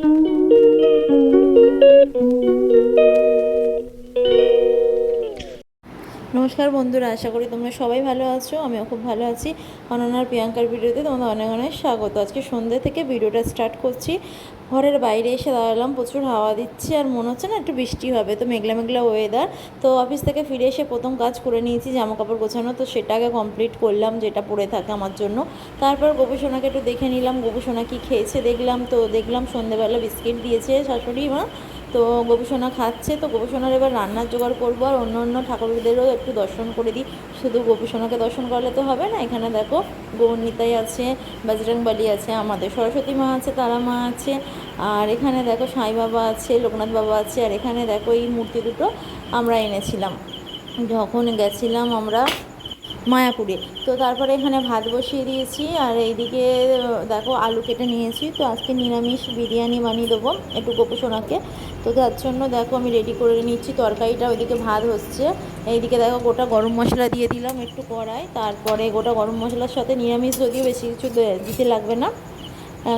Thank you. নমস্কার বন্ধুরা, আশা করি তোমরা সবাই ভালো আছো, আমিও খুব ভালো আছি। অনন্যার, প্রিয়াঙ্কার ভিডিওতে তোমাদের অনেক অনেক স্বাগত। আজকে সন্ধ্যে থেকে ভিডিওটা স্টার্ট করছি। ঘরের বাইরে এসে দাঁড়ালাম, প্রচুর হাওয়া দিচ্ছে আর মনে হচ্ছে না একটু বৃষ্টি হবে, তো মেঘলা মেঘলা ওয়েদার তো অফিস থেকে ফিরে এসে প্রথম কাজ করে নিয়েছি জামা কাপড় গোছানো। তো সেটাকে কমপ্লিট করলাম, যেটা পড়ে থাকে আমার জন্য। তারপর গোপুসোনাকে একটু দেখে নিলাম গোপুসোনা কি খেয়েছে দেখলাম। তো দেখলাম সন্ধ্যেবেলা বিস্কিট দিয়েছে শাশুড়ি মা। তো গোপুসোনা খাচ্ছে, তো গোপুসোনার এবার রান্নার জোগাড় করব, আর অন্য অন্য ঠাকুরদেরও একটু দর্শন করে দিই। শুধু গোপুসোনাকে দর্শন করলে তো হবে না, এখানে দেখো গৌরনীতাই আছে, বজরং বালি আছে, আমাদের সরস্বতী মা আছে, তারা মা আছে, আর এখানে দেখো সাই বাবা আছে, লোকনাথ বাবা আছে, আর এখানে দেখো এই মূর্তি দুটো আমরা এনেছিলাম। যখন গেছিলাম আমরা মায়াপুরে। তো তারপরে এখানে ভাত বসিয়ে দিয়েছি আর এইদিকে দেখো আলু কেটে নিয়েছি। তো আজকে নিরামিষ বিরিয়ানি বানিয়ে দেবো একটু গোপুসোনাকে তো তার জন্য দেখো আমি রেডি করে নিচ্ছি তরকারিটা। ওইদিকে ভাত হচ্ছে। এইদিকে দেখো গোটা গরম মশলা দিয়ে দিলাম একটু কড়াই। তারপরে গোটা গরম মশলার সাথে নিরামিষ যদিও বেশি কিছু দিতে লাগবে না।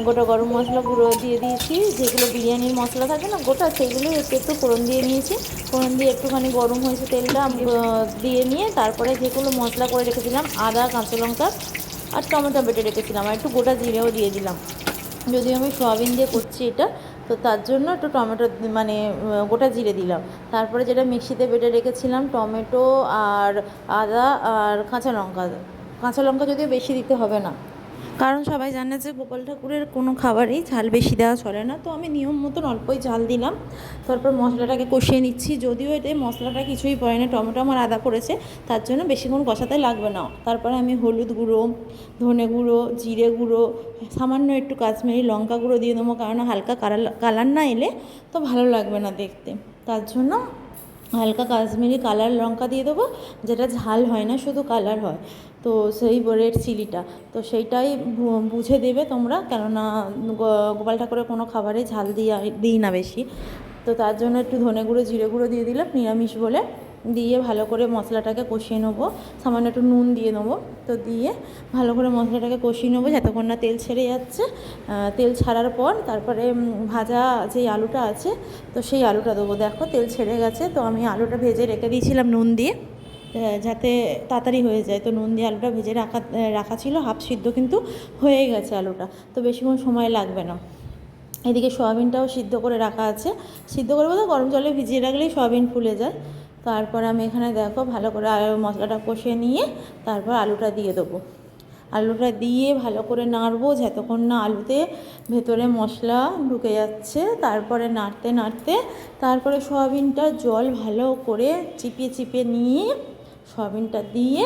গোটা গরম মশলা গুঁড়ো দিয়ে দিয়েছি। যেগুলো বিরিয়ানির মশলা থাকে না, গোটা সেগুলো একটু একটু ফোড়ন দিয়ে নিয়েছি। ফোড়ন দিয়ে একটুখানি গরম হয়েছে তেলটা দিয়ে নিয়ে তারপরে যেগুলো মশলা করে রেখেছিলাম, আদা, কাঁচা লঙ্কা আর টমেটো বেটে রেখেছিলাম। আর একটু গোটা জিরেও দিয়ে দিলাম। যদিও আমি সোয়াবিন দিয়ে করছি এটা, তো তার জন্য একটু টমেটো মানে গোটা জিরে দিলাম। তারপরে যেটা মিক্সিতে বেটে রেখেছিলাম, টমেটো আর আদা আর কাঁচা লঙ্কা। কাঁচা লঙ্কা যদিও বেশি দিতে হবে না কারণ সবাই জানে যে গোপাল ঠাকুরের কোনো খাবারেই ঝাল বেশি দেওয়া চলে না। তো আমি নিয়ম মতন অল্পই ঝাল দিলাম। তারপর মশলাটাকে কষিয়ে নিচ্ছি। যদিও এতে মশলাটা কিছুই পড়ে না টমেটো আমার আদা পড়েছে, তার জন্য বেশিক্ষণ কষাতে লাগবে না। তারপরে আমি হলুদ গুঁড়ো, ধনে গুঁড়ো, জিরে গুঁড়ো, সামান্য একটু কাশ্মীরি লঙ্কা গুঁড়ো দিয়ে দেবো, কারণ হালকা কালার কালার না এলে তো ভালো লাগবে না দেখতে। তার জন্য হালকা কাশ্মীরি কালার লঙ্কা দিয়ে দেবো, যেটা ঝাল হয় না, শুধু কালার হয়। তো সেই রেড চিলিটা। তো সেইটাই বুঝে দেবে তোমরা, কেননা গোপাল ঠাকুরের কোনো খাবারে ঝাল দিয়ে, দিই না বেশি। তো তার জন্য একটু ধনে গুঁড়ো, জিরে গুঁড়ো দিয়ে দিলাম, নিরামিষ বলে। দিয়ে ভালো করে মশলাটাকে কষিয়ে নেব। সামান্য একটু নুন দিয়ে নেব। তো দিয়ে ভালো করে মশলাটাকে কষিয়ে নেব, যতক্ষণ না তেল ছেড়ে যাচ্ছে। তেল ছাড়ার পর তারপরে ভাজা যেই আলুটা আছে, তো সেই আলুটা দেবো। দেখো তেল ছেড়ে গেছে, তো আমি আলুটা ভেজে রেখে দিয়েছিলাম নুন দিয়ে। যাতে তাড়াতাড়ি হয়ে যায়। তো নুন দিয়ে আলুটা ভেজে রাখা রাখা ছিল, হাফ সিদ্ধ কিন্তু হয়ে গেছে আলুটা। তো বেশিক্ষণ সময় লাগবে না। এদিকে সয়াবিনটাও সিদ্ধ করে রাখা আছে। সিদ্ধ করে বলতে গরম জলে ভিজিয়ে রাখলেই সয়াবিন ফুলে যায়। তারপর আমি এখানে দেখো, ভালো করে মশলাটা কষিয়ে নিয়ে তারপর আলুটা দিয়ে দেবো। আলুটা দিয়ে ভালো করে নাড়বো, যতক্ষণ না আলুতে ভেতরে মশলা ঢুকে যাচ্ছে। তারপরে নাড়তে নাড়তে তারপরে সয়াবিনটা জল ভালো করে চিপিয়ে চিপিয়ে নিয়ে সয়াবিনটা দিয়ে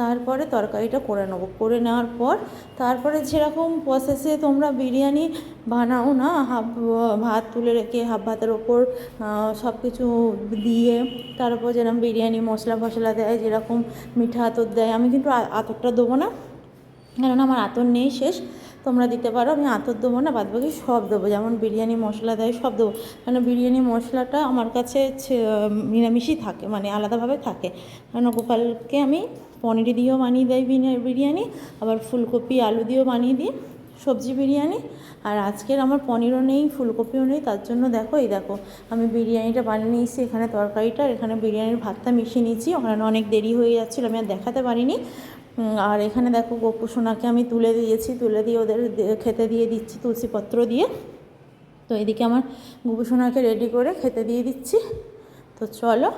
তারপরে তরকারিটা করে নেব। করে নেওয়ার পর তারপরে যেরকম প্রসেসে তোমরা বিরিয়ানি বানাও না, হাফ, ভাত তুলে রেখে হাফ ভাতের ওপর সব কিছু দিয়ে তারপর যেরকম বিরিয়ানি মশলা ফসলা দেয়, যেরকম মিঠা আতর দেয়, আমি কিন্তু আতরটা দেবো না। কারণ আমার আতর নেই শেষ। তোমরা দিতে পারো, আমি আতর দেবো না বাদ বাকি সব দেবো। যেমন বিরিয়ানি মশলা দেয়, সব দেবো। কারণ বিরিয়ানি মশলাটা আমার কাছে নিরামিষই থাকে মানে আলাদাভাবে থাকে। কারণ গোপালকে আমি পনির দিয়েও বানিয়ে দেয় বিরিয়া- বিরিয়ানি, আবার ফুলকপি, আলু দিয়েও বানিয়ে দিই, সবজি বিরিয়ানি। আর আজকের আমার পনিরও নেই, ফুলকপিও নেই, তার জন্য দেখো, এই দেখো, আমি বিরিয়ানিটা বানিয়ে নিয়েছি, এখানে তরকারিটা, এখানে বিরিয়ানির ভাতটা মিশিয়ে নিয়েছি, ওখানে অনেক দেরি হয়ে যাচ্ছিল, আমি আর দেখাতে পারিনি। আর এখানে দেখো গোপু সোনাকে আমি তুলে দিয়েছি, তুলে দিয়ে ওদের খেতে দিয়ে দিচ্ছি তুলসীপত্র দিয়ে। তো এদিকে আমার গোপু সোনাকে রেডি করে খেতে দিয়ে দিচ্ছি। তো চলো,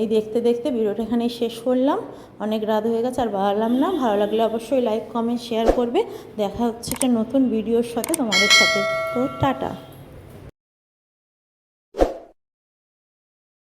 এই দেখতে দেখতে ভিডিওটা এখানেই শেষ করলাম। অনেক রাত হয়ে গেছে, আর বাড়ালাম না, ভালো লাগলে অবশ্যই লাইক কমেন্ট শেয়ার করবে। দেখা হচ্ছে একটা নতুন ভিডিওর সাথে তোমাদের সাথে। তো টাটা।